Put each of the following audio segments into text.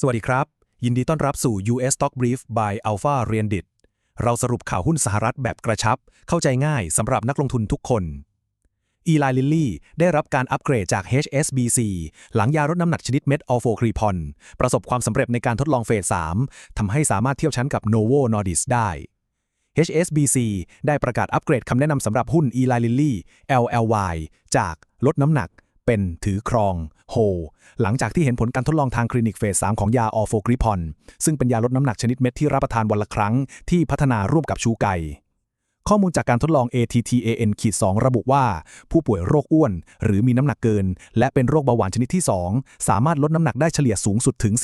สวัสดีครับ ยินดีต้อนรับสู่ US Stock Brief by Alpha r e n d i t เราสรุปข่าวหุ้นสหรัฐแบบกระชับ เข้าใจง่ายสำหรับนักลงทุนทุกคน Eli Lilly ได้รับการอัปเกรดจาก HSBC หลังยาลดน้ำหนักชนิดเม็ดอัลโฟครีพอนประสบความสำเร็จในการทดลองเฟส 3 ทำให้สามารถเทียบชั้นกับ Novo Nordisk ได้ HSBC ได้ประกาศอัปเกรดคำแนะนำสำหรับหุ้น Eli Lilly LLY จากลดน้ำหนัก เป็นถือครองโฮหลังจากที่เห็นผลการทดลองทางคลินิกเฟส 3 ของยาออโฟกริพอนซึ่งเป็นยาลดน้ำหนักชนิดเม็ดที่รับประทานวันละครั้ง ที่พัฒนาร่วมกับชูไก่ ข้อมูลจากการทดลอง ATTAN-2 ระบุว่า ผู้ป่วยโรคอ้วน หรือมีน้ำหนักเกิน และเป็นโรคเบาหวานชนิดที่ 2 สามารถลดน้ำหนักได้เฉลี่ยสูงสุดถึง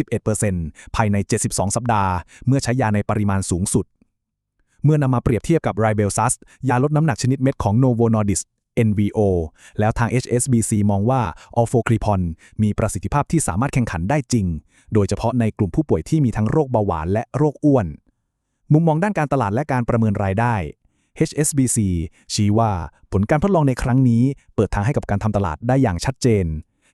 11%ภายใน 72 สัปดาห์ เมื่อใช้ยาในปริมาณสูงสุดเมื่อนำมาเปรียบเทียบกับไรเบลซัสยาลดน้ำหนักชนิดเม็ดของ Novo Nordisk NVO แล้วทาง HSBC มองว่าอ l โฟครีพอนมีประสิทธิภาพที่สามารถแข่งขันได้จริง โดยเฉพาะในกลุ่มผู้ป่วยที่มีทั้งโรคเบาหวานและโรคอ้วน มุมมองด้านการตลาดและการประเมินรายได้ HSBC ชี้ว่าผลการทดลองในครั้งนี้ เปิดทางให้กับการทำตลาดได้อย่างชัดเจน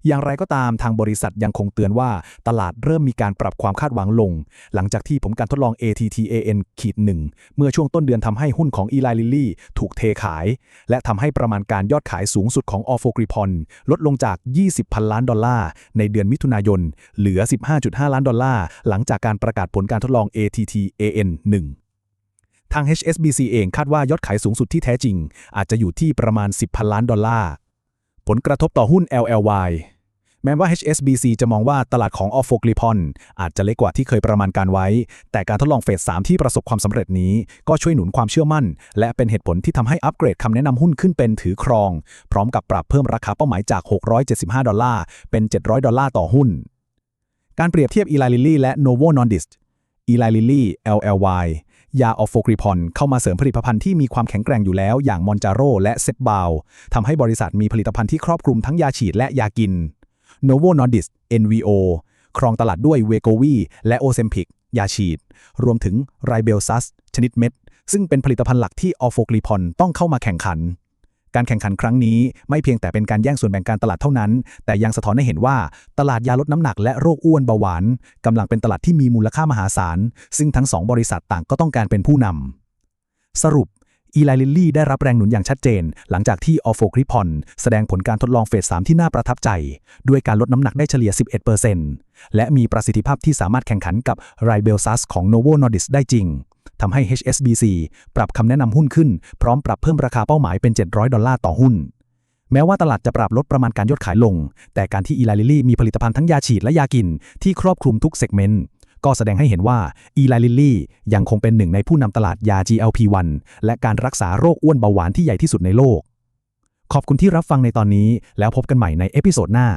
อย่างไรก็ตามทางบริษัทยังคงเตือนว่าตลาดเริ่มมีการปรับความคาดหวังลง หลังจากที่ผลการทดลอง ATTAN ขีดหนึ่งเมื่อช่วงต้นเดือนทำให้หุ้นของ Eli Lilly ถูกเทขาย และทำให้ประมาณการยอดขายสูงสุดของ o f o g r i p o n ลดลงจาก 20 พันล้านดอลลาร์ ในเดือนมิถุนายน เหลือ 15.5 ล้านดอลลาร์ หลังจากการประกาศผลการทดลอง ATTAN 1ทาง HSBC เองคาดว่ายอดขายสูงสุดที่แท้จริง อาจจะอยู่ที่ประมาณ 10 พันล้านดอลลาร์ ผลกระทบต่อหุ้น LLY แม้ว่า HSBC จะมองว่าตลาดของ o f o g l i p o n อาจจะเล็กกว่าที่เคยประมาณการไว้ แต่การทดลองเฟส 3 ที่ประสบความสำเร็จนี้ ก็ช่วยหนุนความเชื่อมั่น และเป็นเหตุผลที่ทำให้อัปเกรดคำแนะนำหุ้นขึ้นเป็นถือครอง พร้อมกับปรับเพิ่มราคาเป้าหมายจาก 675 ดอลลาร์ เป็น 700 ดอลลาร์ต่อหุ้น การเปรียบเทียบ Eli Lilly และ Novo Nordisk Eli Lilly LLY ยาออฟโฟกริพอนเข้ามาเสริมผลิตภัณฑ์ที่มีความแข็งแกร่งอยู่แล้ว อย่างมอนจาโรและเซปบาวทำให้บริษัทมีผลิตภัณฑ์ที่ครอบคลุมทั้งยาฉีดและยากิน Novo Nordisk NVO ครองตลาดด้วยเวโกวีและโอเซมพิกยาฉีด รวมถึงไรเบลซัสชนิดเม็ด ซึ่งเป็นผลิตภัณฑ์หลักที่ออฟโฟกริพอนต้องเข้ามาแข่งขัน การแข่งขันครั้งนี้ไม่เพียงแต่เป็นการแย่งส่วนแบ่งการตลาดเท่านั้น แต่ยังสะท้อนให้เห็นว่า ตลาดยาลดน้ำหนักและโรคอ้วนเบาหวานกำลังเป็นตลาดที่มีมูลค่ามหาศาล ซึ่งทั้งสองบริษัทต่างก็ต้องการเป็นผู้นำสรุปอีไลลิลลี่ได้รับแรงหนุนอย่างชัดเจน หลังจากที่ออโฟกริพอนแสดงผลการทดลองเฟส 3 ที่น่าประทับใจ ด้วยการลดน้ำหนักได้เฉลี่ย 11%และมีประสิทธิภาพที่สามารถแข่งขันกับไรเบลซัสของ Novo Nordisk ได้จริง ทำให้ HSBC ปรับคำแนะนำหุ้นขึ้น พร้อมปรับเพิ่มราคาเป้าหมายเป็น 700 ดอลลาร์ต่อหุ้น แม้ว่าตลาดจะปรับลดประมาณการยอดขายลง แต่การที่อีไลลิลี่มีผลิตภัณฑ์ทั้งยาฉีดและยากิน ที่ครอบคลุมทุกเซกเมนต์ก็แสดงให้เห็นว่าอีไลลิลี่ยังคงเป็นหนึ่งในผู้นำตลาดยา GLP-1 และการรักษาโรคอ้วนเบาหวานที่ใหญ่ที่สุดในโลก ขอบคุณที่รับฟังในตอนนี้ แล้วพบกันใหม่ในเอพิโซดหน้า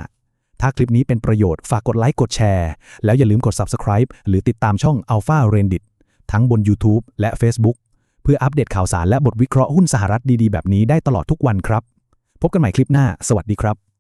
ถ้าคลิปนี้เป็นประโยชน์ฝากกดไลค์กดแชร์ แล้วอย่าลืมกด Subscribe หรือติดตามช่อง Alpha r e n d i t ทั้งบน YouTube และ Facebook เพื่ออัปเดตข่าวสารและบทวิเคราะห์หุ้นสหรัฐดีๆ แบบนี้ได้ตลอดทุกวันครับ พบกันใหม่คลิปหน้า สวัสดีครับ